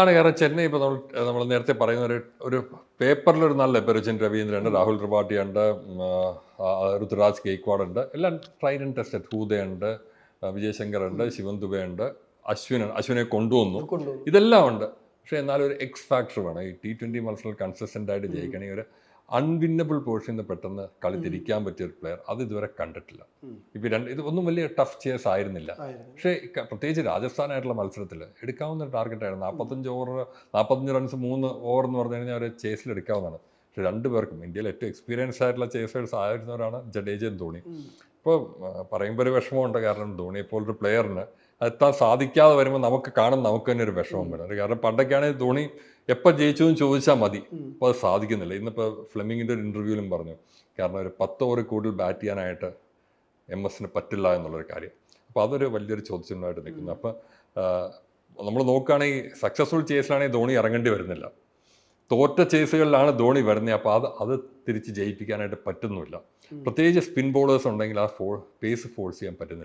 ആണ്. കാരണം ചെന്നൈ ഇപ്പോൾ നമ്മൾ നമ്മൾ നേരത്തെ പറയുന്ന ഒരു ഒരു പേപ്പറിൽ ഒരു നല്ല ഇപ്പോൾ രവീന്ദ്രൻ രവീന്ദ്രനുണ്ട് രാഹുൽ ത്രിപാഠിയുണ്ട് ഉണ്ട് ഋതുരാജ് ഗെയ്ക്വാഡ് ഉണ്ട് എല്ലാം ട്രൈഡ് ആൻഡ് ടെസ്റ്റഡ് ഹൂദയുണ്ട് ഉണ്ട് വിജയശങ്കർ ഉണ്ട് ശിവൻ ദുബെ ഉണ്ട് അശ്വിൻ അശ്വിനെ കൊണ്ടുവന്നു. ഇതെല്ലാം ഉണ്ട്. പക്ഷേ എന്നാലും ഒരു എക്സ് ഫാക്ടർ വേണം. ഈ ടി ട്വന്റി മത്സരം കൺസിസ്റ്റന്റ് ആയിട്ട് ജയിക്കണമെങ്കിൽ ഒരു അൺവിന്നബിൾ പോർഷനിൽ നിന്ന് പെട്ടെന്ന് കളി തിരിക്കാൻ പറ്റിയ ഒരു പ്ലെയർ അത് ഇതുവരെ കണ്ടിട്ടില്ല. ഇപ്പൊ രണ്ട് ഇത് ഒന്നും വലിയ ടഫ് ചേസ് ആയിരുന്നില്ല. ആയിരുന്നു. പക്ഷേ പ്രത്യേകിച്ച് രാജസ്ഥാനായിട്ടുള്ള മത്സരത്തിൽ എടുക്കാവുന്ന ഒരു ടാർഗറ്റായിരുന്നു നാൽപ്പത്തഞ്ച് ഓവർ നാൽപ്പത്തഞ്ച് റൺസ് മൂന്ന് ഓവർ എന്ന് പറഞ്ഞു കഴിഞ്ഞാൽ ഒരു ചേസിൽ എടുക്കാവുന്നതാണ്. പക്ഷേ രണ്ടുപേർക്കും ഇന്ത്യയിൽ ഏറ്റവും എക്സ്പീരിയൻസ് ആയിട്ടുള്ള ചേസേഴ്സ് ആയിരുന്നവരാണ് ജഡേജയും ധോണി. ഇപ്പോൾ പറയുമ്പോൾ ഒരു വിഷമമുണ്ട്. കാരണം ധോണിയെ പോലൊരു പ്ലെയറിന് എത്താൻ സാധിക്കാതെ വരുമ്പോൾ നമുക്ക് കാണും നമുക്ക് തന്നെ ഒരു വിഷമം വരും. കാരണം പണ്ടൊക്കെയാണെങ്കിൽ ധോണി എപ്പോൾ ജയിച്ചു എന്ന് ചോദിച്ചാൽ മതി അപ്പോൾ അത് സാധിക്കുന്നില്ല. ഇന്നിപ്പോൾ ഫ്ലെമിങ്ങിന്റെ ഒരു ഇന്റർവ്യൂവിലും പറഞ്ഞു. കാരണം ഒരു പത്ത് ഓവർ കൂടുതൽ ബാറ്റ് ചെയ്യാനായിട്ട് എം എസിന് പറ്റില്ല എന്നുള്ളൊരു കാര്യം. അപ്പോൾ അതൊരു വലിയൊരു ചോദ്യചിഹ്നമായിട്ട് നിൽക്കുന്നു. അപ്പോൾ നമ്മൾ നോക്കുകയാണെങ്കിൽ സക്സസ്ഫുൾ ചേസിലാണെങ്കിൽ ധോണി ഇറങ്ങേണ്ടി വരുന്നില്ല. തോറ്റ ചേസുകളിലാണ് ധോണി വരുന്നത് അപ്പോൾ അത് അത് തിരിച്ച് ജയിപ്പിക്കാനായിട്ട് പറ്റുന്നില്ല. പ്രത്യേകിച്ച് സ്പിൻ ബോളേഴ്സ് ഉണ്ടെങ്കിൽ ആ ഫോ പേസ് ഫോഴ്സ് ചെയ്യാൻ പറ്റുന്നില്ല.